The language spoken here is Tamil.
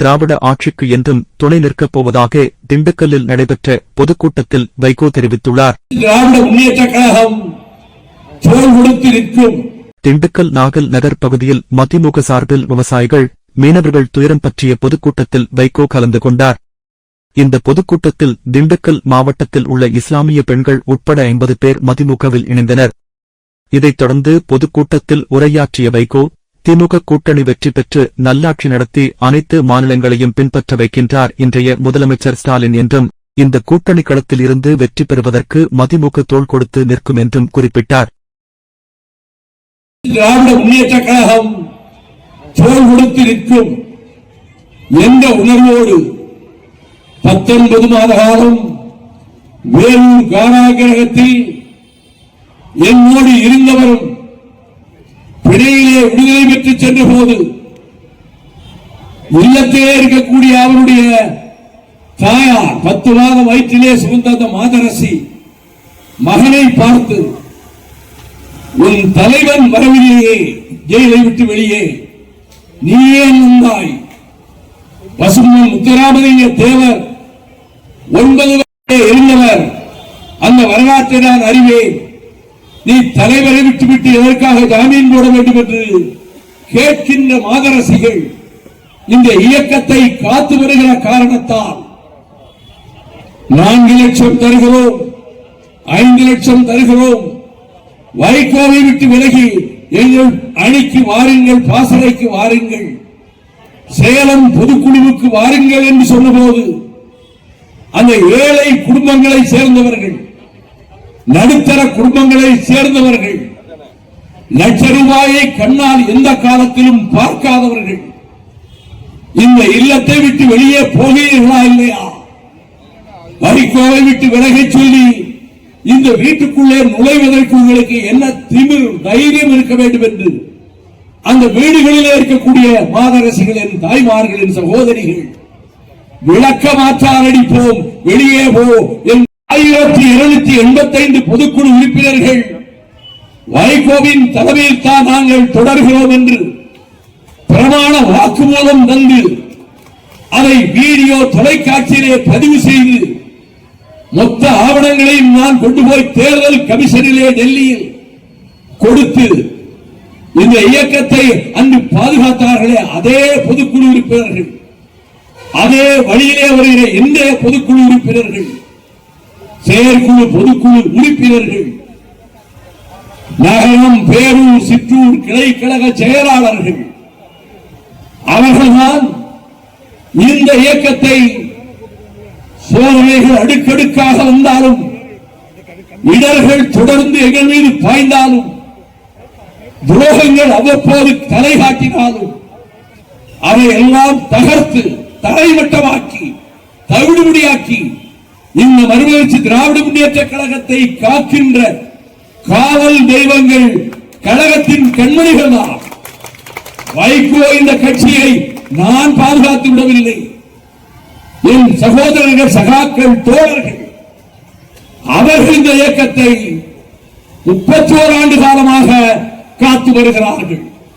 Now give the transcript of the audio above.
திராவிட ஆட்சிக்கு என்றும் துணை நிற்கப் போவதாக திண்டுக்கல்லில் நடைபெற்ற பொதுக்கூட்டத்தில் வைகோ தெரிவித்துள்ளார். திண்டுக்கல் நாகல் நகர் பகுதியில் மதிமுக சார்பில் விவசாயிகள் மீனவர்கள் துயரம் பற்றிய பொதுக்கூட்டத்தில் வைகோ கலந்து கொண்டார். இந்த பொதுக்கூட்டத்தில் திண்டுக்கல் மாவட்டத்தில் உள்ள இஸ்லாமிய பெண்கள் உட்பட ஐம்பது பேர் மதிமுகவில் இணைந்தனர். இதைத் தொடர்ந்து பொதுக்கூட்டத்தில் உரையாற்றிய வைகோ திமுக கூட்டணி வெற்றி பெற்று நல்லாட்சி நடத்தி அனைத்து மாநிலங்களையும் பின்பற்ற வைக்கின்றார் இன்றைய முதலமைச்சர் ஸ்டாலின் என்றும் இந்த கூட்டணி களத்தில் இருந்து வெற்றி பெறுவதற்கு மதிமுக தோள் கொடுத்து நிற்கும் என்றும் குறிப்பிட்டார். திராவிட முன்னேற்ற கழகம் தோல் கொடுத்து நிற்கும் என்ற உணர்வோடு பத்தொன்பது மாத காலம் வேலூர் காராகிரகத்தில் என்னோடு இருந்தவரும் அவருடைய விடுதலை பெற்று சென்ற போது இல்லத்திலே இருக்கக்கூடிய அவருடைய தாயார் பத்து மாதம் வயிற்றிலே சுமந்த அந்த மாதரசி மகனை பார்த்து உன் தலைவன் வரவில்லையே ஜெயிலை விட்டு வெளியே நீயே நந்தாய் வந்தாய் பசுமன் முத்துராமலிங்க தேவர் ஒன்பது எரிந்தவர் அந்த வரலாற்றை நான் அறிவேன். நீ தலைவரை விட்டுவிட்டு எதற்காக ஜாமீன் போட வேண்டும் என்று கேட்கின்ற மாதரசிகள் இந்த இயக்கத்தை காத்து வருகிற காரணத்தால் நான்கு லட்சம் தருகிறோம் ஐந்து லட்சம் தருகிறோம். வைகோவை விட்டு விலகி எங்கள் அணிக்கு வாருங்கள் பாசறைக்கு வாருங்கள் சேலம் பொதுக்குழுவுக்கு வாருங்கள் என்று சொன்னபோது அந்த ஏழை குடும்பங்களை சேர்ந்தவர்கள் நடுத்தர குடும்பங்களை சேர்ந்தவர்கள். லட்ச ரூபாயை கண்ணால் எந்த காலத்திலும் பார்க்காதவர்கள். இந்த இல்லத்தை விட்டு வெளியே போகிறீர்களா இல்லையா? வரிக்கோவை விட்டு விலகச் சொல்லி இந்த வீட்டுக்குள்ளே நுழைவதற்கு உங்களுக்கு என்ன திமிர் தைரியம் இருக்க வேண்டும் என்று. அந்த வீடுகளிலே இருக்கக்கூடிய மாதரசிகளின் தாய்மார்களின் சகோதரிகள் விளக்க மாற்றால் அடிப்போம் வெளியே போ என்று ஆயிரத்தி இருநூத்தி எண்பத்தி ஐந்து பொதுக்குழு உறுப்பினர்கள் வைகோவின் தலைமையில் தான் நாங்கள் தொடர்கிறோம் என்று பிரமாண வாக்குமூலம் தந்து அதை வீடியோ தொலைக்காட்சியிலே பதிவு செய்து மொத்த ஆவணங்களையும் நான் கொண்டு போய் தேர்தல் கமிஷனிலே டெல்லியில் கொடுத்து இந்த இயக்கத்தை அன்று பாதுகாத்தார்களே அதே பொதுக்குழு உறுப்பினர்கள். அதே வழியிலே வருகிற இன்றைய பொதுக்குழு உறுப்பினர்கள் செயற்குழு பொதுக்குழு உறுப்பினர்கள் நகரம் பேரூர் சிற்றூர் கிளை கழக செயலாளர்கள் அவர்கள்தான் இந்த இயக்கத்தை சோதனைகள் அடுக்கடுக்காக வந்தாலும் இடர்கள் தொடர்ந்து எங்கள் மீது பாய்ந்தாலும் துரோகங்கள் அவ்வப்போது தலை காட்டினாலும் அதை எல்லாம் தகர்த்து தரைமட்டமாக்கி தவிடுபடியாக்கி இந்த மறுமலர்ச்சி திராவிட முன்னேற்ற கழகத்தை காக்கின்ற காவல் தெய்வங்கள் கழகத்தின் கண்மணிகள் தான் வைகோ இந்த கட்சியை நான் பாதுகாத்து விடவில்லை என் சகோதரர்கள் சகாக்கள் தோழர்கள் அவர்கள் இந்த இயக்கத்தை முப்பத்தி ஓராண்டு காலமாக காத்து வருகிறார்கள்.